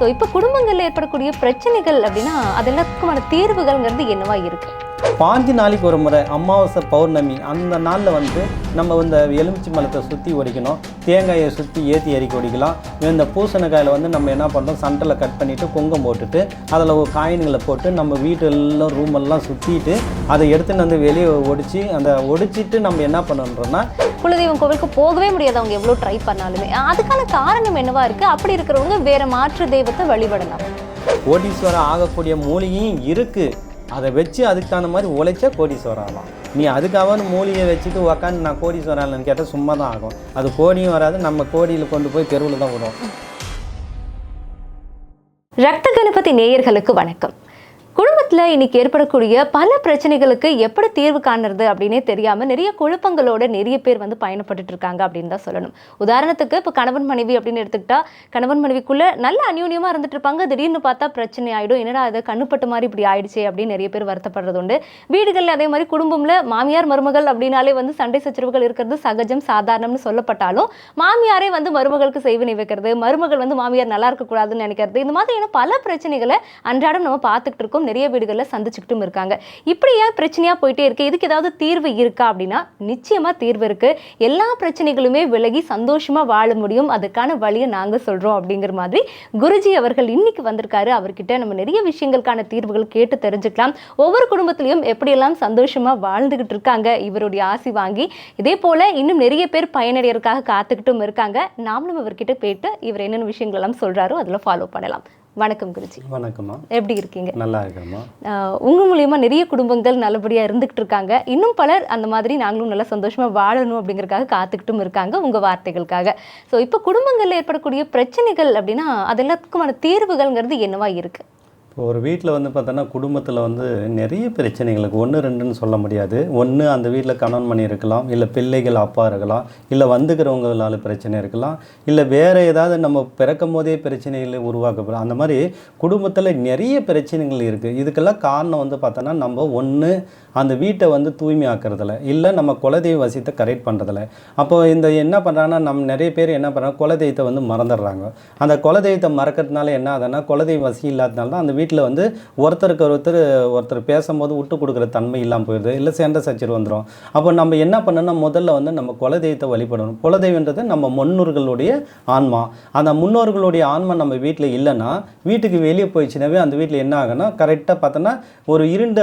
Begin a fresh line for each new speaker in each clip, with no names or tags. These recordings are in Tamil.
ஸோ இப்போ குடும்பங்களில் ஏற்படக்கூடிய பிரச்சனைகள் அப்படின்னா அது எல்லாத்துக்குமான தீர்வுகள்ங்கிறது என்னவா இருக்குது
பாஞ்சு நாளைக்கு ஒரு முறை அமாவாசை பௌர்ணமி அந்த நாளில் வந்து நம்ம இந்த எலுமிச்சை மலத்தை சுற்றி ஒடிக்கணும். தேங்காயை சுற்றி ஏற்றி எரிக்க ஒடிக்கலாம். இந்த பூசணிக்காயில் வந்து நம்ம என்ன பண்ணுறோம் சண்டில் கட் பண்ணிவிட்டு குங்கம் போட்டுட்டு அதில் ஒரு காயின்களை போட்டு நம்ம வீட்டு எல்லாம் ரூம் எல்லாம் சுற்றிட்டு அதை எடுத்துன்னு வந்து வெளியே ஒடிச்சு அந்த ஒடிச்சிட்டு நம்ம என்ன பண்ணுறோம்னா
குலதெய்வம் கோவிலுக்கு போகவே முடியாது. அவங்க எவ்வளோ ட்ரை பண்ணாலுமே. அதுக்கான காரணம் என்னவா இருக்கு? அப்படி இருக்கிறவங்க வேற மாற்று தெய்வத்தை வழிபடலாம்.
கோடீஸ்வரம் ஆகக்கூடிய மூலிகையும் இருக்குது அதை வச்சு அதுக்கு தகுந்த மாதிரி உழைச்சா கோடீஸ்வரம் நீ அதுக்காக மூலிகை வச்சுட்டு உக்காந்து நான் கோடீஸ்வரம் கேட்டால் சும்மா தான் ஆகும். அது கோடியும் வராது நம்ம கோடியில் கொண்டு போய் தெருவில் தான் விடும்.
ரத்த கணபதி நேயர்களுக்கு வணக்கம். குடும்பத்தில் இன்னைக்கு ஏற்படக்கூடிய பல பிரச்சனைகளுக்கு எப்படி தீர்வு காணுறது அப்படின்னே தெரியாமல் நிறைய குழப்பங்களோட நிறைய பேர் வந்து பயணப்பட்டுட்டு இருக்காங்க அப்படின்னு தான் சொல்லணும். உதாரணத்துக்கு இப்போ கணவன் மனைவி அப்படின்னு எடுத்துக்கிட்டா கணவன் மனைவிக்குள்ள நல்ல அந்யூன்யமாக இருந்துட்டு இருப்பாங்க. திடீர்னு பார்த்தா பிரச்சனை ஆகிடும் என்னடா அது கண்ணுப்பட்ட மாதிரி இப்படி ஆயிடுச்சு அப்படின்னு நிறைய பேர் வருத்தப்படுறது உண்டு. வீடுகளில் அதே மாதிரி குடும்பம்ல மாமியார் மருமகள் அப்படின்னாலே வந்து சண்டை சச்சரவுகள் இருக்கிறது சகஜம் சாதாரணம்னு சொல்லப்பட்டாலும் மாமியாரே வந்து மருமகளுக்கு செய்வினை வைக்கிறது மருமகள் வந்து மாமியார் நல்லா இருக்கக்கூடாதுன்னு நினைக்கிறது இந்த மாதிரியான பல பிரச்சனைகளை அன்றாடம் நம்ம பார்த்துக்கிட்டு இருக்கோம். நிறைய வீடுகளில் சந்திச்சுக்கிட்டும் இருக்காங்க. இப்படி ஏன் பிரச்சனையாக போயிட்டே இருக்கு? இதுக்கு ஏதாவது தீர்வு இருக்கா அப்படின்னா நிச்சயமாக தீர்வு இருக்கு. எல்லா பிரச்சனைகளுமே விலகி சந்தோஷமா வாழ முடியும். அதுக்கான வழியை நாங்கள் சொல்றோம் அப்படிங்கிற மாதிரி குருஜி அவர்கள் இன்னைக்கு வந்திருக்காரு. அவர்கிட்ட நம்ம நிறைய விஷயங்களுக்கான தீர்வுகள் கேட்டு தெரிஞ்சுக்கலாம். ஒவ்வொரு குடும்பத்திலையும் எப்படியெல்லாம் சந்தோஷமா வாழ்ந்துகிட்டு இருக்காங்க? இவருடைய ஆசி வாங்கி. இதே போல இன்னும் நிறைய பேர் பயனடைகிறதுக்காக காத்துக்கிட்டும் இருக்காங்க. நாமளும் இவர்கிட்ட போயிட்டு இவர் என்னென்ன விஷயங்கள் எல்லாம் சொல்றாரோ அதில் ஃபாலோ பண்ணலாம். வணக்கம் குருஜி.
வணக்கம்மா.
எப்படி இருக்கீங்க?
நல்லா இருக்கிறோம்மா
ஆஹ் உங்க மூலியமா நிறைய குடும்பங்கள் நல்லபடியா இருந்துகிட்டு இருக்காங்க. இன்னும் பலர் அந்த மாதிரி நாங்களும் நல்லா சந்தோஷமா வாழணும் அப்படிங்கறதுக்காக காத்துக்கிட்டும் இருக்காங்க உங்க வார்த்தைகளுக்காக. ஸோ இப்போ குடும்பங்கள்ல ஏற்படக்கூடிய பிரச்சனைகள் அப்படின்னா அது எல்லாத்துக்குமான தீர்வுகள்ங்கிறது என்னவா இருக்கு?
இப்போ ஒரு வீட்டில் வந்து பார்த்தோன்னா குடும்பத்தில் வந்து நிறைய பிரச்சனைகளுக்கு ஒன்று ரெண்டுன்னு சொல்ல முடியாது. ஒன்று அந்த வீட்டில் கணவன் மணி இருக்கலாம் இல்லை பிள்ளைகள் அப்பா இருக்கலாம் இல்லை வந்துக்கிறவங்களால பிரச்சனை இருக்கலாம் இல்லை வேறு ஏதாவது நம்ம பிறக்கும் போதே பிரச்சனைகளை உருவாக்கப்படும். அந்த மாதிரி குடும்பத்தில் நிறைய பிரச்சனைகள் இருக்குது இதுக்கெல்லாம் காரணம் வந்து பார்த்தோன்னா நம்ம ஒன்று அந்த வீட்டை வந்து தூய்மையாக்குறதில்ல. இல்லை நம்ம குலதெய்வ வசியத்தை கரெக்ட் பண்ணுறதில்ல அப்போ இந்த என்ன பண்ணுறாங்கன்னா நம்ம நிறைய பேர் என்ன பண்ணுறாங்க குலதெய்வத்தை வந்து மறந்துடுறாங்க. அந்த குலதெய்வத்தை மறக்கிறதுனால என்ன ஆகுதுன்னா குலதெய்வ வசி இல்லாததுனால தான் அந்த வீட்டில் வீட்டில் வந்து ஒருத்தருக்கு ஒருத்தர் ஒருத்தர் பேசும்போது விட்டு கொடுக்குற தன்மை இல்லாமல் போயிடுது. இல்லை சேர்ந்த சச்சர் வந்துடும் அப்போ நம்ம என்ன பண்ணணும் முதல்ல வந்து நம்ம குலதெய்வத்தை வழிபடணும். குலதெய்வன்றது நம்ம முன்னோர்களுடைய ஆன்மா. அந்த முன்னோர்களுடைய ஆன்மா நம்ம வீட்டில் இல்லைன்னா வீட்டுக்கு வெளியே போயிடுச்சுனாவே அந்த வீட்டில் என்ன ஆகும்னா கரெக்டாக பார்த்தோன்னா ஒரு இருண்ட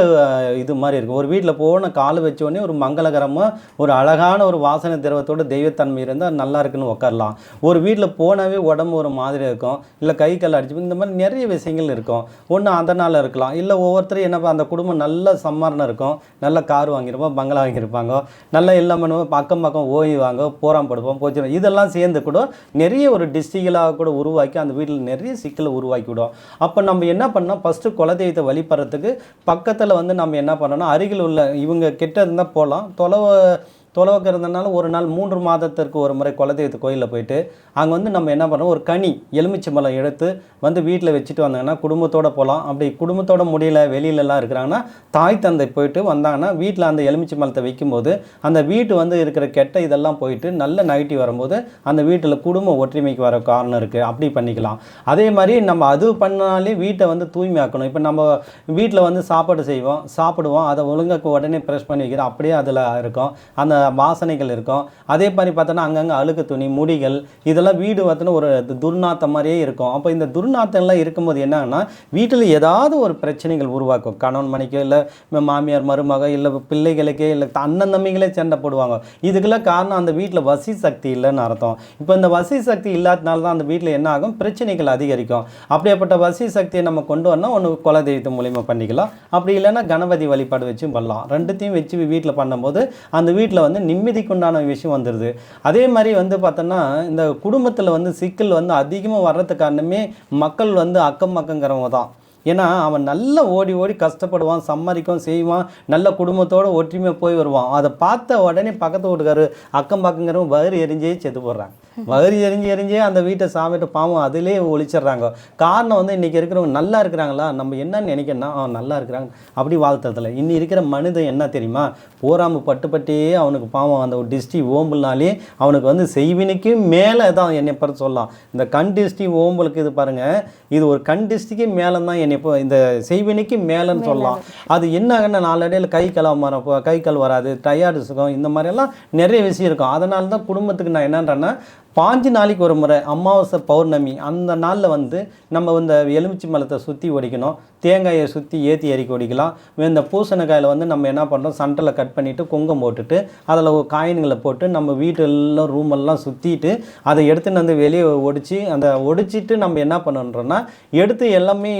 இது மாதிரி இருக்கும். ஒரு வீட்டில் போன கால் வச்சோடனே ஒரு மங்களகரமாக ஒரு அழகான ஒரு வாசனை திரவத்தோட தெய்வத்தன்மை இருந்தால் நல்லா இருக்குன்னு உட்காரலாம் ஒரு வீட்டில் போனாவே உடம்பு ஒரு மாதிரி இருக்கும். இல்லை கை கால் அடிச்சு இந்த மாதிரி நிறைய விஷயங்கள் இருக்கும். ஒன்று நாளில் இருக்கலாம். இல்லை ஒவ்வொருத்தரும் என்னப்பா அந்த குடும்பம் நல்ல சம்மாரணம் இருக்கும். நல்ல கார் வாங்கியிருப்போம் பங்களா வாங்கியிருப்பாங்க நல்ல எல்லாம் பண்ணுவோம் பக்கம் பக்கம் ஓய்வாங்க போராம் படுப்போம் போச்சிடும் இதெல்லாம் சேர்ந்து கூட நிறைய ஒரு டிஸ்ட்ரிகளாக கூட உருவாக்கி அந்த வீட்டில் நிறைய சிக்கலை உருவாக்கி விடும் அப்போ நம்ம என்ன பண்ணோம் ஃபஸ்ட்டு குலதெய்வத்தை வழிபடுறதுக்கு பக்கத்தில் வந்து நம்ம என்ன பண்ணணும்? அருகில் உள்ள இவங்க கிட்ட இருந்தால் போகலாம் தொலைவை தொலைவுக்கு இருந்தனால ஒரு நாள் மூன்று மாதத்திற்கு ஒரு முறை குலதெய்வத்து கோயிலில் போயிட்டு அங்கே வந்து நம்ம என்ன பண்ணுறோம் ஒரு கனி எலுமிச்சை பழம் எடுத்து வந்து வீட்டில் வச்சுட்டு வந்தாங்கன்னா குடும்பத்தோட போகலாம். அப்படி குடும்பத்தோட முடியல வெளியிலலாம் இருக்கிறாங்கன்னா தாய் தந்தை போயிட்டு வந்தாங்கன்னா வீட்டில் அந்த எலுமிச்சை மலத்தை வைக்கும்போது அந்த வீட்டு வந்து இருக்கிற கெட்ட இதெல்லாம் போயிட்டு நல்ல நைட்டி வரும்போது அந்த வீட்டில் குடும்ப ஒற்றுமைக்கு வர காரணம் இருக்குது அப்படி பண்ணிக்கலாம். அதே மாதிரி நம்ம அது பண்ணாலே வீட்டை வந்து தூய்மையாக்கணும். இப்போ நம்ம வீட்டில் வந்து சாப்பாடு செய்வோம் சாப்பிடுவோம் அதை ஒழுங்காக உடனே ப்ரெஷ் பண்ணி வைக்கிறோம் அப்படியே அதில் இருக்கும். அந்த வாசனைகள் இருக்கும். அதே மாதிரி பார்த்தோன்னா அங்கங்கே அழுக்கு துணி முடிகள் இதெல்லாம் வீடு பார்த்தோன்னா ஒரு துர்நாத்தம் மாதிரியே இருக்கும். அப்போ இந்த துர்நாத்தம்லாம் இருக்கும்போது என்னன்னா வீட்டில் ஏதாவது ஒரு பிரச்சனைகள் உருவாக்கும். கணவன் மணிக்கோ இல்லை மாமியார் மருமக இல்லை பிள்ளைகளுக்கே இல்லை அண்ணன் தம்பிகளே சண்டை போடுவாங்க. இதுக்கெல்லாம் காரணம் அந்த வீட்டில் வசி சக்தி இல்லைன்னு அர்த்தம். இப்போ இந்த வசி சக்தி இல்லாதனால தான் அந்த வீட்டில் என்ன ஆகும்? பிரச்சனைகள் அதிகரிக்கும். அப்படியேப்பட்ட வசி சக்தியை நம்ம கொண்டு வரணும் ஒன்று குலதெய்வத்து மூலியமாக பண்ணிக்கலாம். அப்படி இல்லைன்னா கணபதி வழிபாடு வச்சும் பண்ணலாம். ரெண்டுத்தையும் வச்சு வீட்டில் பண்ணும்போது அந்த வீட்டில் வந்து நிம்மதிக்குண்டான விஷயம் வந்துடுது அதே மாதிரி வந்து பார்த்தோன்னா இந்த குடும்பத்தில் வந்து சிக்கல் வந்து அதிகமாக வர்றதுக்கு காரணமே மக்கள் வந்து அக்கம் பக்கங்கிறவங்க தான். ஏன்னா அவன் நல்லா ஓடி ஓடி கஷ்டப்படுவான் சம்பாதிக்கும் செய்வான் நல்ல குடும்பத்தோடு ஒற்றுமையாக போய் வருவான். அதை பார்த்த உடனே பக்கத்து வீட்டுக்காரு அக்கம் பக்கங்கிறவங்க வயிறு எரிஞ்சே செத்து போடுறாங்க வகரி எரிஞ்சு எரிஞ்சே அந்த வீட்டை சாமிட்டு பாவம் அதிலே ஒழிச்சிடுறாங்க காரணம் வந்து இன்னைக்கு இருக்கிறவங்க நல்லா இருக்கிறாங்களா? நம்ம என்னன்னு நினைக்கணும்னா ஆ நல்லா இருக்கிறாங்க. அப்படி வாழ்த்துறதில்ல. இன்னி இருக்கிற மனிதன் என்ன தெரியுமா? போராம பட்டு பட்டே அவனுக்கு பாவம் அந்த ஒரு டிஸ்டி ஓம்புனாலே அவனுக்கு வந்து செய்வினைக்கு மேலே தான் என்னை பொறுத்து சொல்லலாம். இந்த கண் டிஸ்டி ஓம்பலுக்கு இது பாருங்க இது ஒரு கண் டிஸ்டிக்கு மேலே தான் என்னை இப்போ இந்த செய்வினைக்கு மேலேன்னு சொல்லலாம். அது என்ன நாளடையில் கை கலவ மரம் கை கல் வராது டயர்டு சுகம் இந்த மாதிரியெல்லாம் நிறைய விஷயம் இருக்கும். அதனால தான் குடும்பத்துக்கு நான் என்னன்றேன்னா பாஞ்சு நாளைக்கு ஒரு முறை அமாவாசை பௌர்ணமி அந்த நாளில் வந்து நம்ம இந்த எலுமிச்சி மலத்தை சுற்றி ஒடிக்கணும் தேங்காயை சுற்றி ஏற்றி எறிக்க ஒடிக்கலாம். இந்த பூசணிக்காயில் வந்து நம்ம என்ன பண்ணுறோம் சண்டையில் கட் பண்ணிவிட்டு குங்கம் போட்டுட்டு அதில் காயின்களை போட்டு நம்ம வீட்டெல்லாம் ரூமெல்லாம் சுற்றிட்டு அதை எடுத்துன்னு வந்து வெளியே ஒடிச்சு அந்த ஒடிச்சிட்டு நம்ம என்ன பண்ணுன்றோன்னா எடுத்து எல்லாமே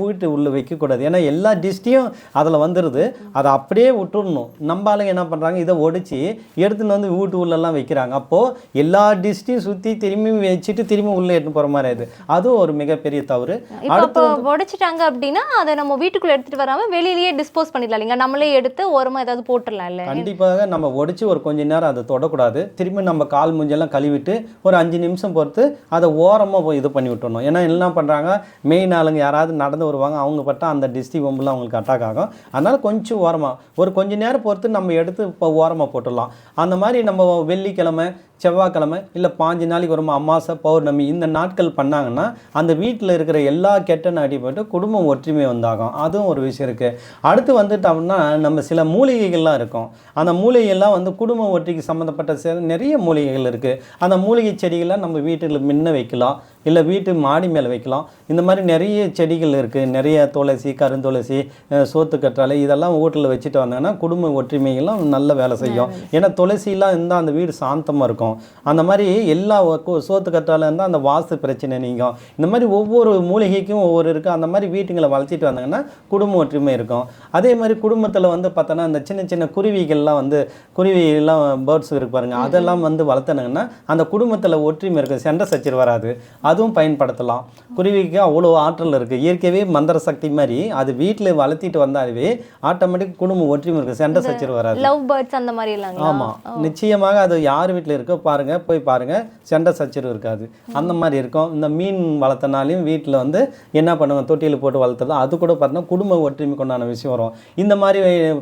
வீட்டு உள்ளே வைக்கக்கூடாது. ஏன்னா எல்லா டிஸ்டியும் அதில் வந்துடுது அதை அப்படியே விட்டுடணும் நம்ம ஆளுங்க என்ன பண்ணுறாங்க இதை ஒடிச்சு எடுத்துன்னு வந்து வீட்டு உள்ளெல்லாம் வைக்கிறாங்க. அப்போது எல்லா டிஸ்ட்டையும் சுற்றி திரும்பி வச்சுட்டு திரும்பி உள்ளே எடுத்து போகிற மாதிரி ஆயிடுது. அதுவும் ஒரு மிகப்பெரிய தவறு.
இப்போ உடைச்சிட்டாங்க அப்படின்னா அதை நம்ம வீட்டுக்குள்ள எடுத்துட்டு வராம வெளியிலேயே டிஸ்போஸ் பண்ணிடலாம் இல்லைங்க நம்மளே எடுத்து ஓரமா ஏதாவது போட்டுடலாம் இல்ல.
கண்டிப்பாக நம்ம ஒடிச்சு ஒரு கொஞ்ச நேரம் அதை தொடக்கூடாது. திரும்பி நம்ம கால் மூஞ்செல்லாம் கழுவிட்டு ஒரு அஞ்சு நிமிஷம் பொறுத்து அதை ஓரமாக போய் இது பண்ணி விட்டுறணும். ஏன்னா என்ன பண்ணுறாங்க மெயின் ஆளுங்க யாராவது நடந்து வருவாங்க. அவங்க பட்டா அந்த டிஸ்டி ஒம்புலாம் அவங்களுக்கு அட்டாக் ஆகும். அதனால் கொஞ்சம் ஓரமாக ஒரு கொஞ்ச நேரம் பொறுத்து நம்ம எடுத்து இப்போ ஓரமாக போட்டுடலாம். அந்த மாதிரி நம்ம வெள்ளிக்கிழமை செவ்வாய்க்கிழமை இல்லை பாஞ்சு நாளைக்கு வருமா அமாவாசை பௌர்ணமி இந்த நாட்கள் பண்ணாங்கன்னா அந்த வீட்டில் இருக்கிற எல்லா கெட்ட அடிபட்டு குடும்பம் ஒற்றுமை வந்தாகும். அதுவும் ஒரு விஷயம் இருக்குது அடுத்து வந்துட்டோம்னா நம்ம சில மூலிகைகள்லாம் இருக்கும். அந்த மூலிகைகள்லாம் வந்து குடும்ப ஒற்றிக்கு சம்மந்தப்பட்ட சில நிறைய மூலிகைகள் இருக்குது அந்த மூலிகை செடிகள்லாம் நம்ம வீட்டில் முன்ன வைக்கலாம். இல்லை வீட்டு மாடி மேலே வைக்கலாம். இந்த மாதிரி நிறைய செடிகள் இருக்குது நிறைய துளசி கருந்துளசி அஹ், சோத்துக்கற்றாழை இதெல்லாம் வீட்டில் வச்சுட்டு வந்தாங்கன்னா குடும்ப ஒற்றுமைகள்லாம் நல்ல வேலை செய்யும். ஏன்னா துளசிலாம் இருந்தால் அந்த வீடு சாந்தமாக இருக்கும். அந்த மாதிரி எல்லா ஒ- சோத்துக்கற்றாழை இருந்தால் அந்த வாஸ்து பிரச்சனை நீங்கும். இந்த மாதிரி ஒவ்வொரு மூலிகைக்கும் ஒவ்வொரு இருக்குது அந்த மாதிரி வீட்டுங்களை வளர்த்திட்டு வந்தாங்கன்னா குடும்ப ஒற்றுமை இருக்கும். அதே மாதிரி குடும்பத்தில் வந்து பார்த்தோன்னா இந்த சின்ன சின்ன குருவிகள்லாம் வந்து குருவிலாம் பேர்ட்ஸ் இருக்கு பாருங்க. அதெல்லாம் வந்து வளர்த்துனாங்கன்னா அந்த குடும்பத்தில் ஒற்றுமை இருக்கும் சண்டை சச்சரவு வராது. அதுவும் பயன்படுத்தலாம். குருவிக்கு அவ்வளோ ஆற்றல் இருக்குது இயற்கையாகவே மந்திர சக்தி மாதிரி அது வீட்டில் வளர்த்திட்டு வந்தாலே ஆட்டோமேட்டிக் குடும்பம் ஒற்றுமை இருக்கும் சண்டை சச்சரவு வராது.
லவ் பேர்ட்ஸ் அந்த மாதிரி இல்லைங்களா
ஆமாம் நிச்சயமாக அது யார் வீட்டில் இருக்கோ பாருங்க போய் பாருங்க சண்டை சச்சரவு இருக்காது. அந்த மாதிரி இருக்கும். இந்த மீன் வளர்த்தனாலையும் வீட்டில் வந்து என்ன பண்ணுவாங்க? தொட்டியில் போட்டு வளர்த்தது. அது கூட பார்த்தீங்கன்னா குடும்ப ஒற்றுமை கொண்டான விஷயம் வரும். இந்த மாதிரி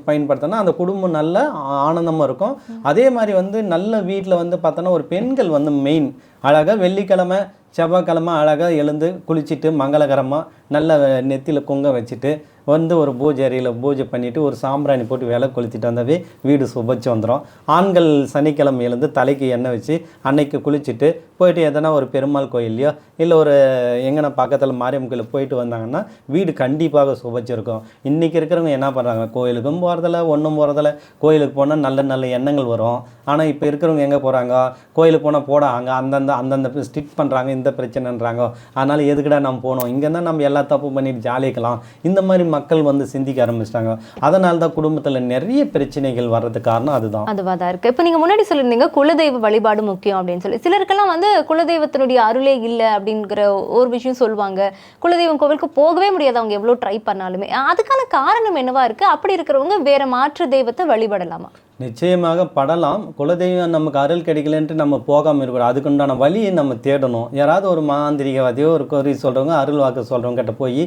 பயன்படுத்தினா அந்த குடும்பம் நல்ல ஆனந்தமாக இருக்கும். அதே மாதிரி வந்து நல்ல வீட்டில் வந்து பார்த்தோன்னா ஒரு பெண்கள் வந்து மெயின் அழகாக வெள்ளிக்கிழமை செவ்வாய்க்கிழமை அழகாக எழுந்து குளிச்சுட்டு மங்களகரமாக நல்ல நெத்தியில் குங்கம் வச்சுட்டு வந்து ஒரு பூஜை அறையில் பூஜை பண்ணிவிட்டு ஒரு சாம்பிராணி போட்டு விலை கொளுத்திட்டு வந்தாவே வீடு சுபச்சு வந்துடும் ஆண்கள் சனிக்கிழமை எழுந்து தலைக்கு எண்ணெய் வச்சு அன்னைக்கு குளிச்சுட்டு போயிட்டு எதனா ஒரு பெருமாள் கோயில்லையோ இல்லை ஒரு எங்கன்னா பக்கத்தில் மாரியம்மன் கோயில் போயிட்டு வந்தாங்கன்னா வீடு கண்டிப்பாக சுபச்சு இருக்கும் இன்றைக்கி இருக்கிறவங்க என்ன பண்ணுறாங்க கோயிலுக்கும் போகிறதில்ல ஒன்றும் போகிறதில்ல கோயிலுக்கு போனால் நல்ல நல்ல எண்ணங்கள் வரும். ஆனால் இப்போ இருக்கிறவங்க எங்கே போகிறாங்க கோயிலுக்கு போனால் போடாங்க அந்தந்த அந்தந்த ஸ்டிக் பண்ணுறாங்க இந்த பிரச்சனைன்றாங்க. அதனால் எதுக்குடா நம்ம போகணும் இங்கே தான் நம்ம எல்லா தப்பு பண்ணிட்டு ஜாலிக்கலாம். இந்த மாதிரி மக்கள் வந்து சிந்திக்க ஆரம்பிச்சிட்டாங்க. அதனால தான் குடும்பத்தில் நிறைய பிரச்சனைகள் வர்றதுக்கு காரணம் அதுதான்.
அதுவாக தான் இருக்கு. இப்போ நீங்க முன்னாடி சொல்லியிருந்தீங்க குலதெய்வ வழிபாடு முக்கியம் அப்படின்னு சொல்லி. சிலருக்கெல்லாம் வந்து குலதெய்வத்தினுடைய அருளே இல்லை அப்படிங்கிற ஒரு விஷயம் சொல்லுவாங்க. குலதெய்வம் கோவிலுக்கு போகவே முடியாது அவங்க எவ்வளோ ட்ரை பண்ணாலுமே. அதுக்கான காரணம் என்னவா இருக்கு? அப்படி இருக்கிறவங்க வேற மாற்று தெய்வத்தை வழிபடலாமா?
நிச்சயமாக படலாம். குலதெய்வம் நமக்கு அருள் கிடைக்கலன்ட்டு நம்ம போகாமல் இருக்கக்கூடாது. அதுக்குண்டான வழியை நம்ம தேடணும். யாராவது ஒரு மாந்திரிகவாதியோ ஒரு கோரி சொல்கிறவங்க அருள் வாக்கு சொல்கிறவங்ககிட்ட போய்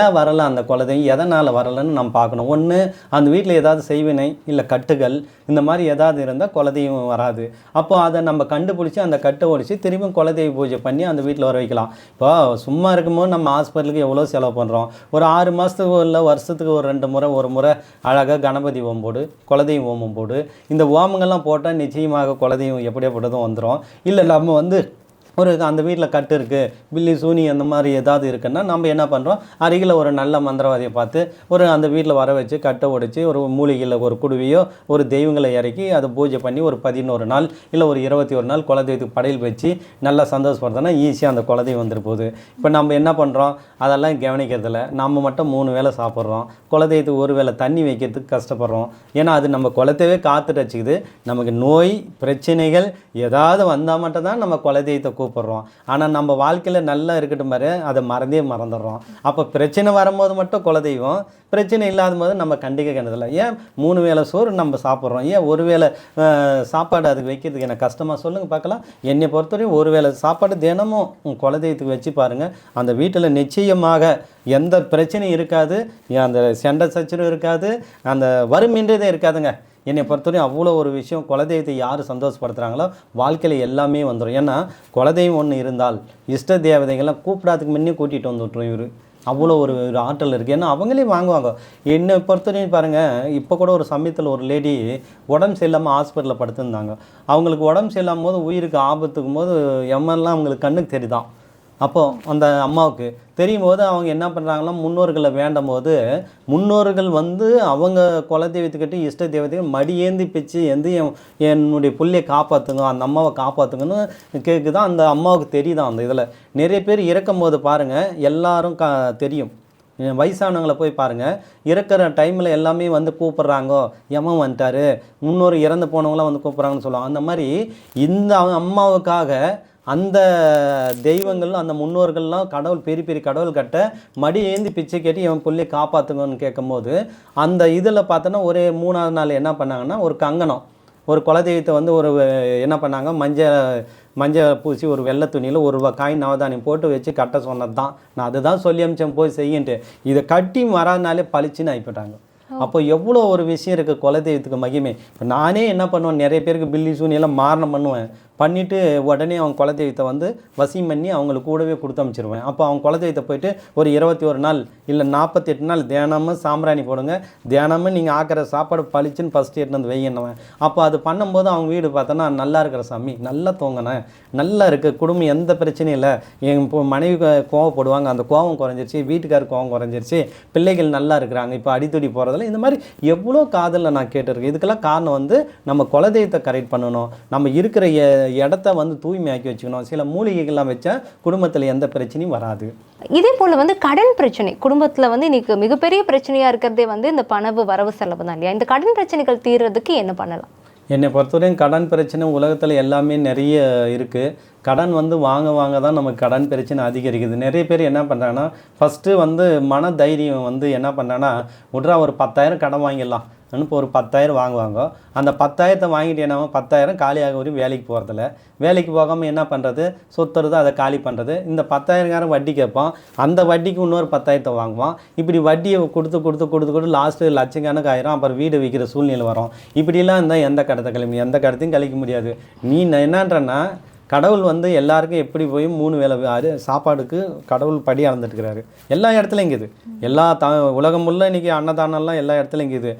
ஏன் வரலை அந்த குலதெய்வம்? எதனால் வரலைன்னு நம்ம பார்க்கணும். ஒன்று அந்த வீட்டில் ஏதாவது செய்வினை இல்லை கட்டுகள் இந்த மாதிரி ஏதாவது இருந்தால் குலதெய்வம் வராது. அப்போ அதை நம்ம கண்டுபிடிச்சி அந்த கட்டை ஒழிச்சு திரும்பி குலதெய்வ பூஜை பண்ணி அந்த வீட்டில் வர வைக்கலாம். இப்போ சும்மா இருக்கும்போது நம்ம ஹாஸ்பிட்டலுக்கு எவ்வளோ செலவு பண்ணுறோம் ஒரு ஆறு மாதத்துக்கு இல்லை வருஷத்துக்கு ஒரு ரெண்டு முறை ஒரு முறை அழகாக கணபதி ஓம் போடு குலதெய்வம் ஓமம் போடு இந்த ஓமங்கள்லாம் போட்டால் நிச்சயமாக குலதெய்வம் எப்படியாப்பட்டதும் வந்துடும் இல்லை நம்ம வந்து ஒரு அந்த வீட்டில் கட்டு இருக்குது பில்லி சூனி அந்த மாதிரி ஏதாவது இருக்குன்னா நம்ம என்ன பண்ணுறோம் அருகில் ஒரு நல்ல மந்திரவாதியை பார்த்து ஒரு அந்த வீட்டில் வர வச்சு கட்டை உடைச்சி ஒரு மூலிகையில் ஒரு குடுவையோ ஒரு தெய்வங்களை இறக்கி அதை பூஜை பண்ணி ஒரு பதினோரு நாள் இல்லை ஒரு இருபத்தி ஒரு நாள் குலதெய்வத்துக்கு படையல் வச்சு நல்லா சந்தோஷப்படுறதுனா ஈஸியாக அந்த குலதெய்வம் வந்துட்டு போகுது. இப்போ நம்ம என்ன பண்ணுறோம் அதெல்லாம் கவனிக்கிறதில்ல நம்ம மட்டும் மூணு வேளை சாப்பிட்றோம். குலதெய்வத்துக்கு ஒரு வேளை தண்ணி வைக்கிறதுக்கு கஷ்டப்படுறோம். ஏன்னா அது நம்ம குலத்தையே காத்துட்டு வச்சுக்குது. நமக்கு நோய் பிரச்சனைகள் ஏதாவது வந்தால் மட்டும் தான் நம்ம குலதெய்வத்தை கூப்பிட்றோம் ஆனால் நம்ம வாழ்க்கையில் நல்லா இருக்கட்டும் பாரு அதை மறந்தே மறந்துடுறோம். அப்போ பிரச்சனை வரும்போது மட்டும் குலதெய்வம் பிரச்சனை இல்லாத போது நம்ம கண்டிக்க கிணதில்ல ஏன் மூணு வேளை சோறு நம்ம சாப்பிட்றோம்? ஏன் ஒரு வேளை சாப்பாடு அதுக்கு வைக்கிறதுக்கு எனக்கு கஷ்டமாக சொல்லுங்கள் பார்க்கலாம். என்னை பொறுத்தவரையும் ஒரு வேளை சாப்பாடு தினமும் குலதெய்வத்துக்கு வச்சு பாருங்கள் அந்த வீட்டில் நிச்சயமாக எந்த பிரச்சனையும் இருக்காது. அந்த சண்டை சச்சரவு இருக்காது. அந்த வறுமின்றதே இருக்காதுங்க. என்னை பொறுத்தவரையும் அவ்வளோ ஒரு விஷயம் குலதெய்வத்தை யார் சந்தோஷப்படுத்துகிறாங்களோ வாழ்க்கையில் எல்லாமே வந்துடும் ஏன்னா குலதெய்வம் ஒன்று இருந்தால் இஷ்ட தேவதைகள்லாம் கூப்பிடாதுக்கு முன்னே கூட்டிகிட்டு வந்து விட்ரும் இவர். அவ்வளோ ஒரு ஒரு ஆற்றல் இருக்குது ஏன்னா அவங்களே வாங்குவாங்க. என்னை பொறுத்தவரையும் பாருங்கள் இப்போ கூட ஒரு சமயத்தில் ஒரு லேடி உடம்பு சரியில்லாமல் ஹாஸ்பிட்டலில் படுத்திருந்தாங்க. அவங்களுக்கு உடம்பு சரியில்லாம போது உயிருக்கு ஆபத்துக்கும் போது எம்எல்லாம் அவங்களுக்கு கண்ணுக்கு தெரியுதான். அப்போ அந்த அம்மாவுக்கு தெரியும் போது அவங்க என்ன பண்ணுறாங்கன்னா முன்னோர்களை வேண்டும் போது முன்னோர்கள் வந்து அவங்க குலதெய்வத்துக்கிட்ட இஷ்ட தெய்வத்துக்கு மடியேந்தி பிச்சு எந்த என் என்னுடைய புள்ளையை காப்பாற்றுங்க அந்த அம்மாவை காப்பாற்றுங்கன்னு கேட்குதான் அந்த அம்மாவுக்கு தெரியுதான் அந்த இதில். நிறைய பேர் இறக்கும் போது பாருங்கள் எல்லாரும் கா தெரியும். வயசானவங்களை போய் பாருங்கள் இறக்குற டைமில் எல்லாமே வந்து கூப்பிட்றாங்கோ எமன் வந்துட்டாரு? முன்னோர் இறந்து போனவங்களாம் வந்து கூப்பிட்றாங்கன்னு சொல்லுவாங்க. அந்த மாதிரி இந்த அம்மாவுக்காக அந்த தெய்வங்கள் அந்த முன்னோர்கள்லாம் கடவுள் பெரிய பெரிய கடவுள் கட்ட மடி ஏந்தி பிச்சை கேட்டு இவன் புள்ளையை காப்பாற்றுங்கன்னு கேட்கும்போது அந்த இதில் பார்த்தோன்னா ஒரு மூணாவது நாள் என்ன பண்ணாங்கன்னா ஒரு கங்கணம். ஒரு குலதெய்வத்தை வந்து ஒரு என்ன பண்ணாங்க மஞ்சள் மஞ்சள் பூசி ஒரு வெள்ளை துணியில் ஒரு ரூபா காய் நவதானியம் போட்டு வச்சு கட்ட சொன்னது தான் நான் அதுதான் சொல்லி அமிச்சேன் போய் செய்யின்ட்டு. இதை கட்டி மறாதனாலே பளிச்சுன்னு ஆகிப்போட்டாங்க அப்போ எவ்வளோ ஒரு விஷயம் இருக்குது குலதெய்வத்துக்கு மகிமை. இப்போ நானே என்ன பண்ணுவேன் நிறைய பேருக்கு பில்லி சூனியெல்லாம் மாரணம் பண்ணுவேன். பண்ணிவிட்டு உடனே அவங்க குலதெய்வத்தை வந்து வசியம் பண்ணி அவங்களுக்கு கூடவே கொடுத்து அமைச்சிருவேன். அப்போ அவங்க குலதெய்வத்தை போயிட்டு ஒரு இருபத்தி ஒரு நாள் இல்லை நாற்பத்தெட்டு நாள் தினமும் சாம்பிராணி போடுங்க. தினமும் நீங்கள் ஆக்கிற சாப்பாடு பளிச்சுன்னு ஃபஸ்ட்டு எட்டு வந்து வையணுவேன் அப்போ அது பண்ணும்போது அவங்க வீடு பார்த்தோன்னா நல்லா இருக்கிற சாமி நல்லா தூங்கினேன் நல்லா இருக்குது குடும்பம் எந்த பிரச்சனையும் இல்லை. என் இப்போ மனைவி கோவப்படுவாங்க. அந்த கோவம் குறைஞ்சிருச்சு வீட்டுக்கார் கோவம் குறைஞ்சிருச்சு பிள்ளைகள் நல்லா இருக்கிறாங்க இப்போ அடித்தடி போகிறதில்ல இந்த மாதிரி எவ்வளோ காதலில் நான் கேட்டிருக்கேன். இதுக்கெல்லாம் காரணம் வந்து நம்ம குலதெய்வத்தை கரெக்ட் பண்ணணும். நம்ம இருக்கிற எ- இடத்த வந்து தூய்மையாக்கி வச்சுக்கணும். சில மூலிகைகள்லாம் வச்சா குடும்பத்தில் எந்த பிரச்சனையும் வராது.
இதே போல் வந்து கடன் பிரச்சனை. குடும்பத்தில் வந்து இன்னைக்கு மிகப்பெரிய பிரச்சனையாக இருக்கிறதே வந்து இந்த பணவு வரவு செலவு தான் இல்லையா? இந்த கடன் பிரச்சனைகள் தீர்றதுக்கு என்ன பண்ணலாம்?
என்னை பொறுத்தவரையும் கடன் பிரச்சனை உலகத்தில் எல்லாமே நிறைய இருக்குது கடன் வந்து வாங்க வாங்க தான் நமக்கு கடன் பிரச்சனை அதிகரிக்குது. நிறைய பேர் என்ன பண்ணுறாங்கன்னா ஃபஸ்ட்டு வந்து மன தைரியம் வந்து என்ன பண்ணுறாங்கன்னா விட்றா ஒரு பத்தாயிரம் கடன் வாங்கிடலாம். இப்போ ஒரு பத்தாயிரம் வாங்குவாங்க. அந்த பத்தாயிரத்தை வாங்கிட்டு என்ன பத்தாயிரம் காலியாக வரையும் வேலைக்கு போகிறதில்ல வேலைக்கு போகாமல் என்ன பண்ணுறது சொத்துறது அதை காலி பண்ணுறது இந்த பத்தாயிரங்காரம் வட்டி கேட்பான். அந்த வட்டிக்கு இன்னொரு பத்தாயிரத்தை வாங்குவோம் இப்படி வட்டியை கொடுத்து கொடுத்து கொடுத்து கொடுத்து லாஸ்ட்டு லட்சக்கணக்கு ஆயிரும். அப்புறம் வீடு விற்கிற சூழ்நிலை வரும். இப்படிலாம் இருந்தால் எந்த கடத்தை கழிவு எந்த கடத்தையும் கழிக்க முடியாது. நீ என்னன்றன்னா கடவுள் வந்து எல்லாருக்கும் எப்படி போய் மூணு வேலை அது சாப்பாடுக்கு கடவுள் படி அளந்துட்டுருக்கிறாரு எல்லா இடத்துலையும் இருக்குது எல்லா த உலகம் இன்றைக்கி அன்னதானம்லாம் எல்லா இடத்துலையும் இருக்குது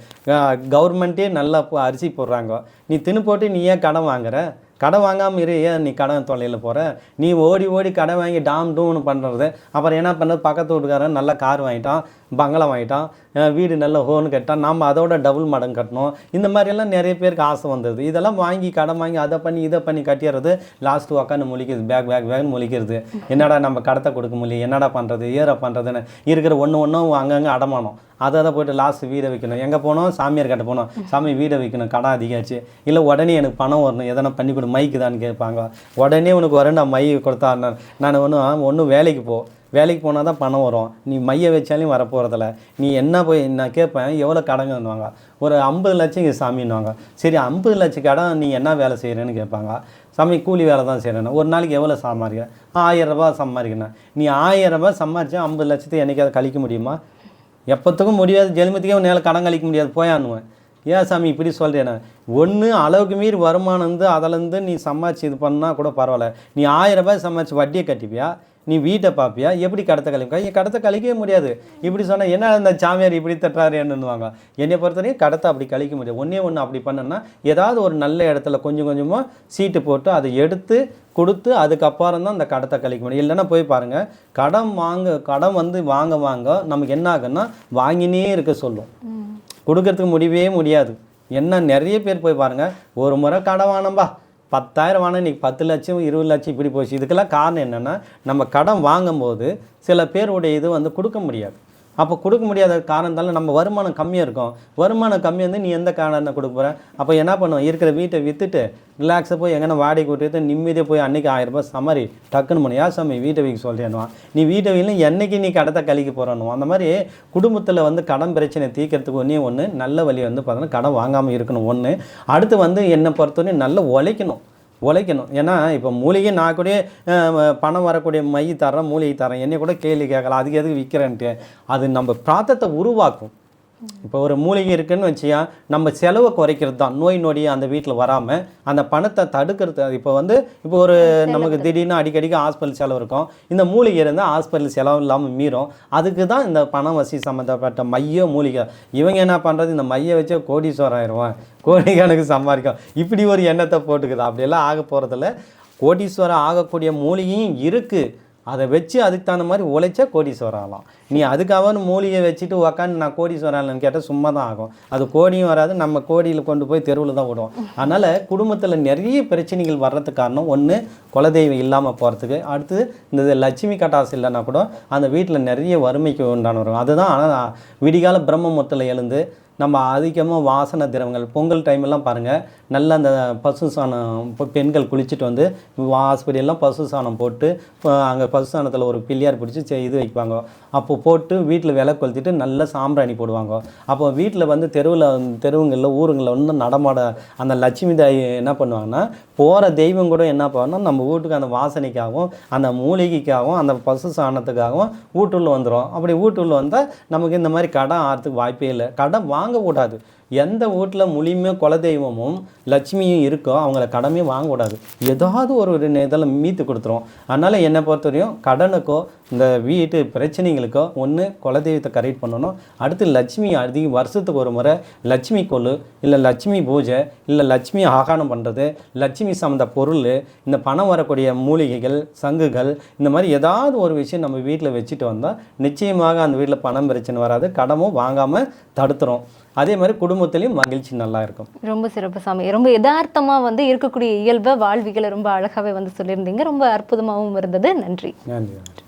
கவர்மெண்ட்டே நல்லா அரிசி போடுறாங்க. நீ தின்னு போட்டு நீ ஏன் கடன் வாங்குற? கடன் வாங்காமல் இரு ஏன் நீ கடன் தொலையில் போகிற நீ ஓடி ஓடி கடன் வாங்கி டாம் டூம்னு பண்ணுறது அப்புறம் என்ன பண்ணுறது பக்கத்து வீட்டுக்காரன் நல்ல கார் வாங்கிட்டான். பங்களம் வாங்கிட்டான் வீடு நல்ல ஹோன்னு கட்டான் நம்ம அதோட டபுள் மடங்கு கட்டணும். இந்த மாதிரியெல்லாம் நிறைய பேருக்கு ஆசை வந்தது. இதெல்லாம் வாங்கி கடன் வாங்கி அதை பண்ணி இதை பண்ணி கட்டிடுறது லாஸ்ட்டு உக்காந்து முழிக்கிறது பேக் பேக் பேக்னு முழிக்கிறது. என்னடா நம்ம கடத்தை கொடுக்க முடியல என்னடா பண்ணுறது ஏற பண்ணுறதுன்னு இருக்கிற ஒன்று ஒன்றும் அங்கங்கே அடமானம். அதை அதை போயிட்டு லாஸ்ட் வீடை வைக்கணும். எங்கே போனோம்? சாமியார் கிட்ட போனோம். சாமி வீடை வைக்கணும். கடன் அதிகாச்சு. இல்லை உடனே எனக்கு பணம் வரணும். எதனா பண்ணி கொடு மைக்கு தான் கேட்பாங்க. உடனே உனக்கு வரேன் நான் மை கொடுத்தா நான் நான் ஒன்றும் ஒன்றும் வேலைக்கு போ. வேலைக்கு போனால் தான் பணம் வரும். நீ மைய வச்சாலையும் வர போகிறதில்ல நீ என்ன போய் நான் கேட்பேன் எவ்வளோ கடங்குன்னுவாங்க ஒரு ஐம்பது லட்சம் இங்கே சாமின்னுவாங்க. சரி ஐம்பது லட்சம் கடன் நீ என்ன வேலை செய்கிறேன்னு கேட்பாங்க. சாமி கூலி வேலை தான் செய்கிறேன் ஒரு நாளைக்கு எவ்வளோ சம்பாதிக்கிறேன் ஆயிரம் ரூபாய் சம்பாதிக்கிறேன் நீ ஆயிரம் ரூபாய் சம்பாதிச்சா ஐம்பது லட்சத்தை என்றைக்காவது கழிக்க முடியுமா? எப்போத்துக்கும் முடியாது. ஜென்மத்துக்கே உன்னால் கடன் கழிக்க முடியாது. போயான்னுவேன். ஏன் சாமி இப்படி சொல்கிறேன் ஒன்று அளவுக்கு மீறி வருமானம் வந்து அதிலேருந்து நீ சம்பாதிச்சு இது பண்ணால் கூட பரவாயில்ல. நீ ஆயிரம் ரூபாய் சம்பாதிச்சு வட்டியை கட்டிப்பியா? நீ வீட்டை பார்ப்பியா எப்படி கடத்தை கழிப்பா என் கடத்தை கழிக்கவே முடியாது. இப்படி சொன்னால் என்ன இந்த சாமியார் இப்படி தட்டுறாரு? என்னன்னுவாங்க என்னை பொறுத்தவரையும் கடத்தை அப்படி கழிக்க முடியாது. ஒன்றே ஒன்று அப்படி பண்ணேன்னா ஏதாவது ஒரு நல்ல இடத்துல கொஞ்சம் கொஞ்சமாக சீட்டு போட்டு அதை எடுத்து கொடுத்து அதுக்கப்புறம் தான் அந்த கடத்தை கழிக்க முடியும். இல்லைன்னா போய் பாருங்கள் கடன் வாங்க கடன் வந்து வாங்க வாங்க நமக்கு என்ன ஆகுன்னா வாங்கினே இருக்க சொல்லும். கொடுக்கறதுக்கு முடியவே முடியாது. என்ன நிறைய பேர் போய் பாருங்கள் ஒரு முறை கடன் வானம்பா பத்தாயிரம் வாங்க இன்றைக்கி பத்து லட்சம் இருபது லட்சம் இப்படி போச்சு. இதுக்கெல்லாம் காரணம் என்னென்னா நம்ம கடன் வாங்கும்போது சில பேருடைய இது வந்து கொடுக்க முடியாது. அப்போ கொடுக்க முடியாத காரணத்தால நம்ம வருமானம் கம்மியாக இருக்கும். வருமானம் கம்மியாக வந்து நீ எந்த காரணம் கொடுக்க போகிற அப்போ என்ன பண்ணுவோம் இருக்கிற வீட்டை விற்றுட்டு ரிலாக்ஸாக போய் எங்கன்னா வாடகை விட்டுட்டு நிம்மதியாக போய் அன்றைக்கி ஆயிரம் ரூபாய் சமாரி டக்குன்னு பண்ணி. ஏன் சாமி வீட்டை வீக்கு சொல்கிறேன்னுவான் நீ வீட்டை வீட்டில் என்னைக்கு நீ கடத்தை கழிக்க போகிறனுவான் அந்த மாதிரி குடும்பத்தில் வந்து கடன் பிரச்சனை தீர்க்கறதுக்கு ஒன்றே ஒன்று நல்ல வழி வந்து பார்த்தோன்னா கடன் வாங்காமல் இருக்கணும். ஒன்று அடுத்து வந்து என்னை பொறுத்தவரையும் நல்லா உழைக்கணும். உழைக்கணும். ஏன்னா இப்போ மூலிகை நான் கூட பணம் வரக்கூடிய மை தரேன் மூலிகை தரேன் என்னை கூட கேள்வி கேட்கலாம் அதுக்கு எதுக்கு விற்கிறேன்ட்டு அது நம்ம பிராத்தத்தை உருவாக்கும். இப்போ ஒரு மூலிகை இருக்குன்னு வச்சியா நம்ம செலவை குறைக்கிறது தான். நோய் நொடி அந்த வீட்டில் வராமல் அந்த பணத்தை தடுக்கிறது இப்போ வந்து இப்போ ஒரு நமக்கு திடீர்னு அடிக்கடிக்கு ஹாஸ்பிட்டல் செலவு இருக்கும். இந்த மூலிகை இருந்தால் ஹாஸ்பிட்டல் செலவு இல்லாமல் மீறும். அதுக்கு தான் இந்த பணம் வசி சம்மந்தப்பட்ட மைய மூலிகை. இவங்க என்ன பண்ணுறது இந்த மைய வச்சு கோடீஸ்வரம் ஆயிடுவான் கோடிக்கணக்கு சம்பாதிக்கும். இப்படி ஒரு எண்ணத்தை போட்டுக்குது. அப்படியெல்லாம் ஆக போகிறதில்ல கோடீஸ்வரம் ஆகக்கூடிய மூலிகையும் இருக்குது அதை வச்சு அதுக்கு தகுந்த மாதிரி உழைச்சா கோடீஸ்வரம் ஆகலாம். நீ அதுக்காக மூலிகை வச்சுட்டு உக்காந்து நான் கோடீஸ்வரம் ஆகலன்னு கேட்டால் சும்மா தான் ஆகும். அது கோடியும் வராது நம்ம கோடியில் கொண்டு போய் தெருவில் தான் விடுவோம். அதனால் குடும்பத்தில் நிறைய பிரச்சனைகள் வர்றதுக்கு காரணம் ஒன்று குலதெய்வம் இல்லாமல் போகிறதுக்கு அடுத்து இந்த லட்சுமி கட்டாசு இல்லைன்னா கூட அந்த வீட்டில் நிறைய வறுமைக்கு உண்டான வரும் அதுதான் ஆனால் விடிகால பிரம்மமுத்தில் எழுந்து நம்ம அதிகமாக வாசனை திரவங்கள் பொங்கல் டைம் எல்லாம் பாருங்கள் நல்ல அந்த பசு சாணம் இப்போ பெண்கள் குளிச்சுட்டு வந்து ஹாஸ்பிட்டல்லாம் பசு சாணம் போட்டு அங்கே பசு சாணத்தில் ஒரு பிள்ளையார் பிடிச்சி இது வைப்பாங்க. அப்போ போட்டு வீட்டில் விலை கொளுத்திட்டு நல்ல சாம்பிராணி போடுவாங்க. அப்போ வீட்டில் வந்து தெருவில் தெருவுங்களில் ஊருங்களில் வந்து நடமாட அந்த லட்சுமி தாய் என்ன பண்ணுவாங்கன்னா போகிற தெய்வம் கூட என்ன பண்ணணும் நம்ம வீட்டுக்கு அந்த வாசனைக்காகவும் அந்த மூலிகைக்காகவும் அந்த பசு சாணத்துக்காகவும் வீட்டுள்ள வந்துடும் அப்படி வீட்டுள்ள வந்தால் நமக்கு இந்த மாதிரி கடன் ஆகிறதுக்கு வாய்ப்பே இல்லை. கடன் வாங்கக்கூடாது எந்த வீட்டில் முழுமையாக குலதெய்வமும் லட்சுமியும் இருக்கோ அவங்கள கடமே வாங்கக்கூடாது ஏதாவது ஒரு ஒரு இதில் மீத்து கொடுத்துரும். அதனால் என்னை பொறுத்தவரையும் கடனுக்கோ இந்த வீட்டு பிரச்சனைகளுக்கோ ஒன்று குலதெய்வத்தை கரெக்ட் பண்ணணும். அடுத்து லட்சுமி அதிக வருஷத்துக்கு ஒரு முறை லட்சுமி கொலு இல்லை லட்சுமி பூஜை இல்லை லட்சுமி ஆகாரம் பண்ணுறது லட்சுமி சம்மந்த பொருள் இந்த பணம் வரக்கூடிய மூலிகைகள் சங்குகள் இந்த மாதிரி ஏதாவது ஒரு விஷயம் நம்ம வீட்டில் வச்சுட்டு வந்தால் நிச்சயமாக அந்த வீட்டில் பணம் பிரச்சனை வராது கடமும் வாங்காமல் தடுத்துரும். அதே மாதிரி குடும்பத்துலேயும் மகிழ்ச்சி நல்லா இருக்கும்.
ரொம்ப சிறப்பு சாமி. ரொம்ப யதார்த்தமா வந்து இருக்கக்கூடிய இயல்பை வாழ்விகளை ரொம்ப அழகாவே வந்து சொல்லியிருந்தீங்க. ரொம்ப அற்புதமாகவும் இருந்தது. நன்றி
நன்றி.